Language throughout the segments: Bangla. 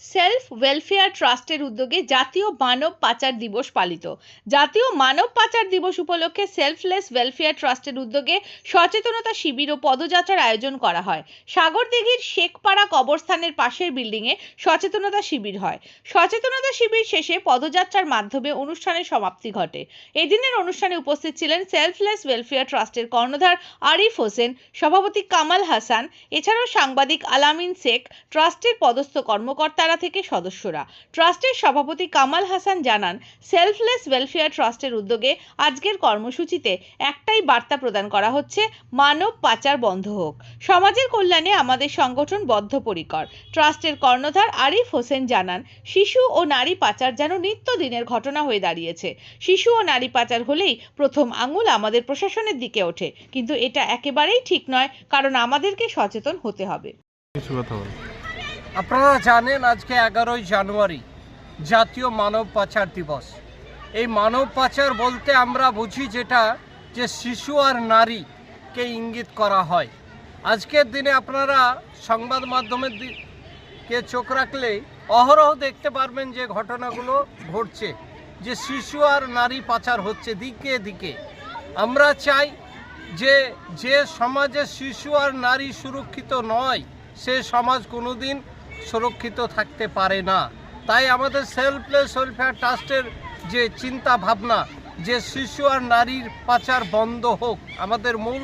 সেলফ ওয়েলফেয়ার ট্রাস্টের উদ্যোগে জাতীয় মানব পাচার দিবস পালিত। জাতীয় মানব পাচার দিবস উপলক্ষে সেলফলেস ওয়েলফেয়ার ট্রাস্টের উদ্যোগে সচেতনতা শিবির ও পদযাত্রার আয়োজন করা হয়। সাগরদিঘির শেখপাড়া কবরস্থানের পাশের বিল্ডিংয়ে সচেতনতা শিবির হয়। সচেতনতা শিবির শেষে পদযাত্রার মাধ্যমে অনুষ্ঠানের সমাপ্তি ঘটে। এদিনের অনুষ্ঠানে উপস্থিত ছিলেন সেলফলেস ওয়েলফেয়ার ট্রাস্টের কর্ণধার আরিফ হোসেন, সভাপতি কামাল হাসান, এছাড়াও সাংবাদিক আলামিন শেখ, ট্রাস্টের পদস্থ কর্মকর্তারা থেকে সদস্যরা। ট্রাস্টের সভাপতি কামাল হাসান জানান, সেলফলেস ওয়েলফেয়ার ট্রাস্টের উদ্যোগে আজকের কর্মসূচিতে একটাই বার্তা প্রদান করা হচ্ছে, মানব পাচার বন্ধ হোক। সমাজের কল্যাণে আমাদের সংগঠন বদ্ধপরিকর। ট্রাস্টের কর্ণধার আরিফ হোসেন জানান, শিশু ও নারী পাচার যেন নিত্যদিনের ঘটনা হয়ে দাঁড়িয়েছে। শিশু ও নারী পাচার হলেই প্রথম আঙুল আমাদের প্রশাসনের দিকে ওঠে। কিন্তু এটা একেবারেই ঠিক নয়, কারণ আমাদেরকে সচেতন হতে হবে। আপনারা জানেন আজকে এগারোই জানুয়ারি, জাতীয় মানব পাচার দিবস। এই মানব পাচার বলতে আমরা বুঝি যেটা, যে শিশু আর নারীকে ইঙ্গিত করা হয়। আজকের দিনে আপনারা সংবাদ মাধ্যমের দিকে চোখ রাখলে অহরহ দেখতে পারবেন যে ঘটনাগুলো ঘটছে, যে শিশু আর নারী পাচার হচ্ছে দিকে দিকে। আমরা চাই যে যে সমাজে শিশু আর নারী সুরক্ষিত নয়, সে সমাজ কোনোদিন সুরক্ষিত থাকতে পারে না। তাই আমাদের সেলফলেস ওয়েলফেয়ার ট্রাস্টের যে চিন্তা ভাবনা যে শিশু আর নারীর পাচার বন্ধ হোক, আমাদের মূল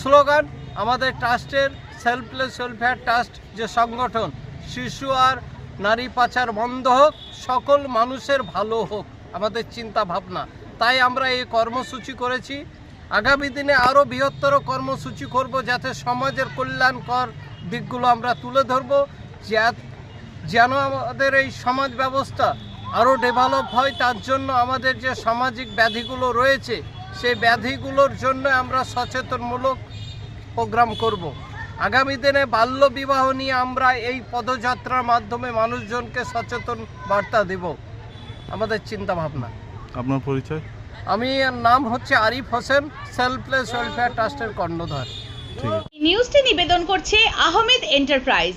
স্লোগান আমাদের ট্রাস্টের সেলফলেস ওয়েলফেয়ার ট্রাস্ট যে সংগঠন, শিশু আর নারী পাচার বন্ধ হোক, সকল মানুষের ভালো হোক, আমাদের চিন্তা ভাবনা তাই আমরা এই কর্মসূচি করেছি। আগামী দিনে আরও বৃহত্তর কর্মসূচি করব যাতে সমাজের কল্যাণকর দিকগুলো আমরা তুলে ধরব। যেন আমাদের এই সমাজ ব্যবস্থা আরও ডেভেলপ হয় তার জন্য আমাদের যে সামাজিক ব্যাধিগুলো রয়েছে সেই ব্যাধিগুলোর জন্য আমরা সচেতনমূলক প্রোগ্রাম করব। আগামী দিনে বাল্য বিবাহ নিয়ে আমরা এই পদযাত্রার মাধ্যমে মানুষজনকে সচেতন বার্তা দেব। আমাদের চিন্তা ভাবনা আপনার পরিচয়? আমি নাম হচ্ছে আরিফ হোসেন সেলফলেস ওয়েলফেয়ার ট্রাস্টের কর্ণধার। নিউজটি নিবেদন করছে আহমেদ এন্টারপ্রাইজ।